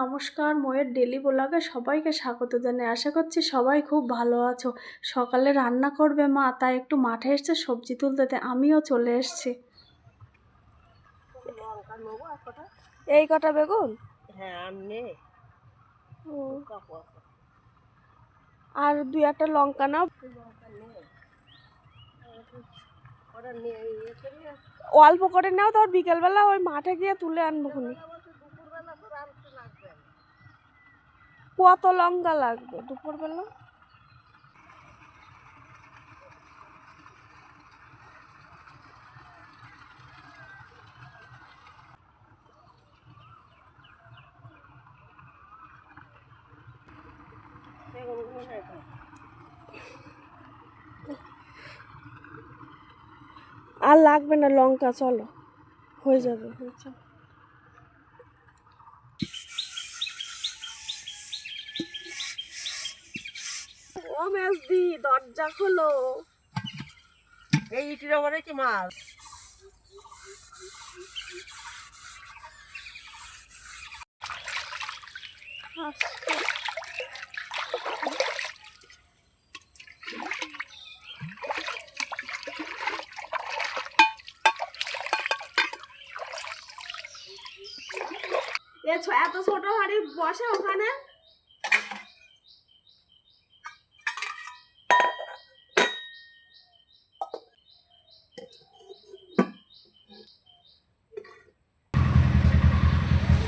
নমস্কার ময়ের ডেলি ব্লগে সবাইকে স্বাগত জানাই। আশা করছি সবাই খুব ভালো আছো। সকালে রান্না করবে মা তাই একটু মাঠে এসছে সবজি তুলতে আমিও চলে এসেছি। এই কটা বেগুন? হ্যাঁ আর আর দুই একটা লঙ্কা নিয়ে ইয়ে অল্প করে নাও তো বিকেলবেলা ওই মাঠে গিয়ে তুলে আনব খুনি দুপুরবেলা তো রাঁধতে লাগবে কত লঙ্কা লাগবে? দুপুরবেলা। আর লাগবে না লঙ্কা চলো। হয়ে যাবে। আচ্ছা ও মেজদি দরজা খোলো। এই ইটির ওপরে কি মাছ? এত ছোট হাড়ি বসে ওখানে?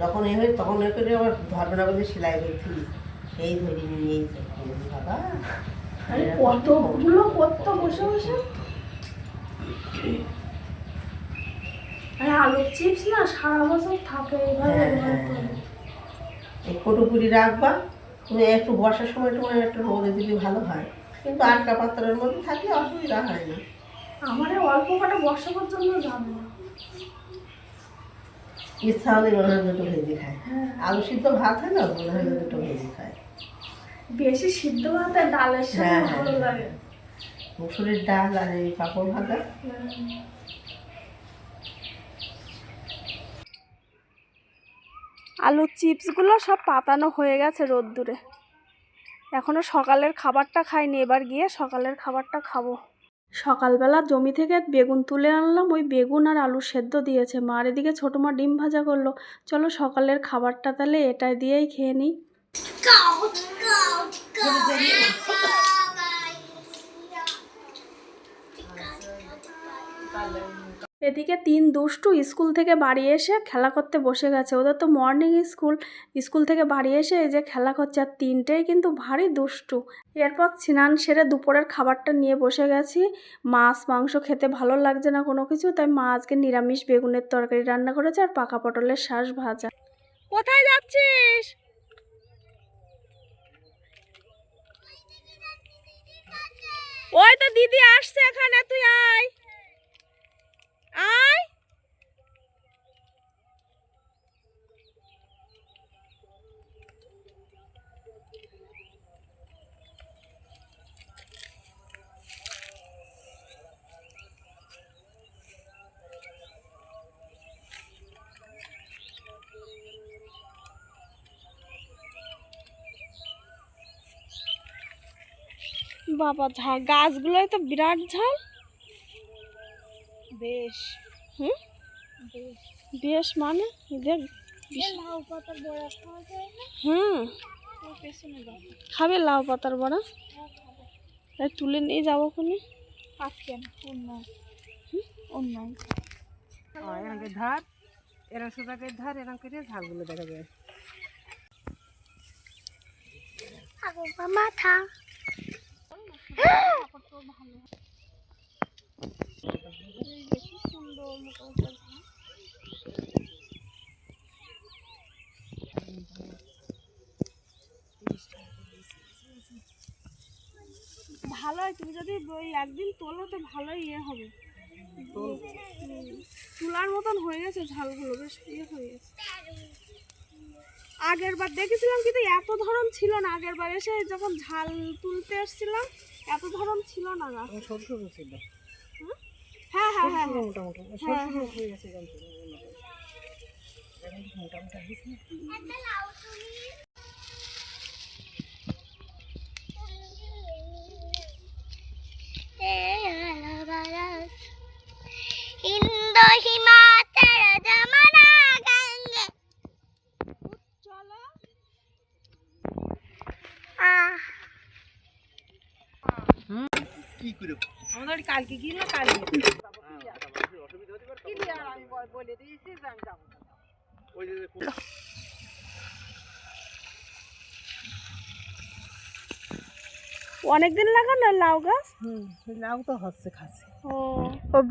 যখন এ হয় তখন এ করে আবার না বলে সেলাই করছি সেই ধরে নিয়ে বাবা। কতগুলো কত বসে বসে। আলুর চিপস না সারা বছর থাকে হ্যাঁ, হ্যাঁ। কটুকুরি রাখবা তুমি একটু বর্ষার সময় তোমার একটু রোদে দিলে ভালো হয়। কিন্তু আটকা পাত্রের মধ্যে থাকলে অসুবিধা হয় না। আমার অল্প কটা বর্ষা পর্যন্ত যাবে না। ইচ্ছা হলে মনে হয় দুটো ভেজে খায়। আলু সিদ্ধ ভাত হয় না মনে হয় দুটো ভেজে খায়। বেশি সিদ্ধ ভাতে ডালের সাথে হ্যাঁ, ভালো হ্যাঁ, লাগে। মুসুরির ডাল আর এই পাঁপড় ভাজা। আলুর চিপসগুলো সব পাতানো হয়ে গেছে রোদ্দুরে। এখনও সকালের খাবারটা খাইনি এবার গিয়ে সকালের খাবারটা খাব। সকালবেলা জমি থেকে বেগুন তুলে আনলাম ওই বেগুন আর আলু সেদ্ধ দিয়েছে মা আর এদিকে ছোটো মা ডিম ভাজা করল চলো সকালের খাবারটা তাহলে এটাই দিয়েই খেয়ে নিই এদিকে তিন দুষ্টু স্কুল থেকে বাড়ি এসে খেলা করতে বসে গেছে। ওদের তো মর্নিং স্কুল স্কুল থেকে বাড়ি এসে এই যে খেলা করছে আর তিনটেই কিন্তু ভারী দুষ্টু। এরপর স্নান সেরে দুপুরের খাবারটা নিয়ে বসে গেছি। মাছ, মাংস খেতে ভালো লাগছে না কোনো কিছু, তাই মা আজকে নিরামিষ বেগুনের তরকারি রান্না করেছে আর পাকা পটলের শাঁস ভাজা। কোথায় যাচ্ছিস? ওই তো দিদি আসছে এখানে, তুই আয়। আয় বাবা ঝাল। গাছগুলোই তো বিরাট ঝাল। বেশ। হুম? বেশ। মানে? দেখ হুম। খাবে লাউ পাতার বড়া? তাই তুলে নিয়ে যাব কোনে এরকম ধার এরকম সোজাকে ধার এরকম করে ঝালগুলো দেখা যায়। মাথা। ভালো হয়, তুমি যদি ওই একদিন তোলো তো ভালোই ইয়ে হবে। তুলার মতন হয়ে গেছে ঝালগুলো, বেশ ইয়ে হয়ে গেছে আগের বার দেখেছিলাম কিন্তু এত ধরন ছিল না আগের বার এসে যখন ঝাল তুলতে এসেছিলাম, এত ধরন ছিল না ছোট ছোট ছিল? হ্যাঁ হ্যাঁ হ্যাঁ হ্যাঁ। মোটামুটি। হ্যাঁ, হ্যাঁ। হয়ে। গেছে মোটামুটি ইন্দো গঙ্গে চলো আমাদের কালকে কি না কালকে? অনেকদিন লাগানো লাউ গাছ? হুম লাউ তো হচ্ছে খাচ্ছে। ও।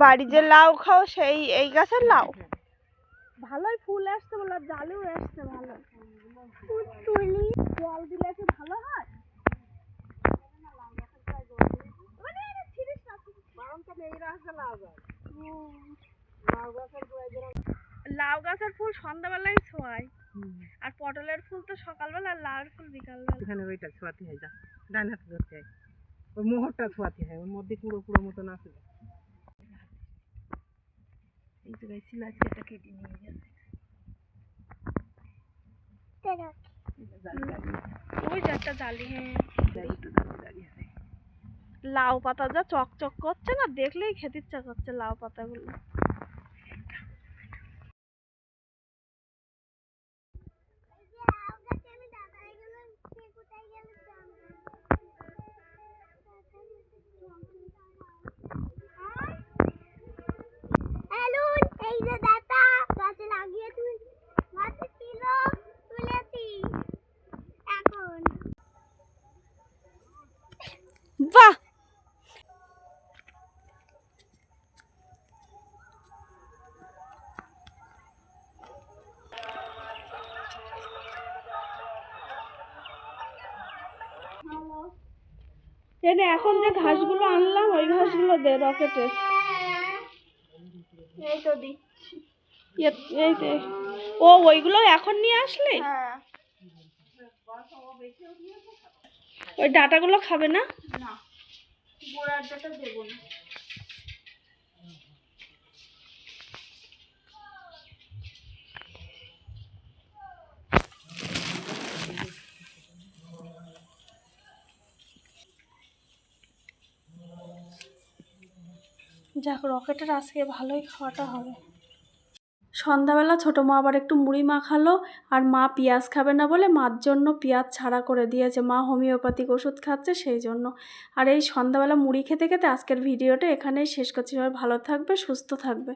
বাড়ি যে লাউ খাও সেই এই গাছের লাউ? ভালোই ফুল আসছে বলে জালেও আসছে ভালো। তুলি জল দিলে কি ভালো হয়? লাউ গাছের ফুল সন্ধ্যাবেলায় ছোঁয়ায়। আর পটলের ফুল তো সকালবেলা আর লাউয়ের ফুল বিকালবেলা। এখানে ওইটা ছোয়াতে হয় যা ডান হাতে ধরতে হয়। ওই মোহরটা ছোয়াতে হয় ওর মধ্যে পুরো পুরো মতন আছে। এই জায়গায় ছিল আজকে একটা কেটে নিয়ে গেছে। ওই যে একটা জালি হ্যাঁ। লাউ পাতা যা চকচক করছে না দেখলেই খেতে ইচ্ছা করছে লাউ পাতাগুলো। এনে এখন যে ঘাসগুলো আনলাম ওই ঘাসগুলো দে রকেটে এই তো দিচ্ছি। এই দে। ও ওইগুলো এখন নিয়ে আসলি? হ্যাঁ। ওই ডাটাগুলো খাবে না? না গোড়ার ডাটা দেবো না। যাক, রকেটের আজকে ভালোই খাওয়াটা হবে। সন্ধ্যাবেলা ছোটো মা আবার একটু মুড়ি মাখালো, আর মা পেঁয়াজ খাবে না বলে মার জন্য পেঁয়াজ ছাড়া করে দিয়েছে। মা হোমিওপ্যাথিক ওষুধ খাচ্ছে সেই জন্য। আর এই সন্ধ্যাবেলা মুড়ি খেতে খেতে আজকের ভিডিওটা এখানেই শেষ করছি। সবাই ভালো থাকবে, সুস্থ থাকবে।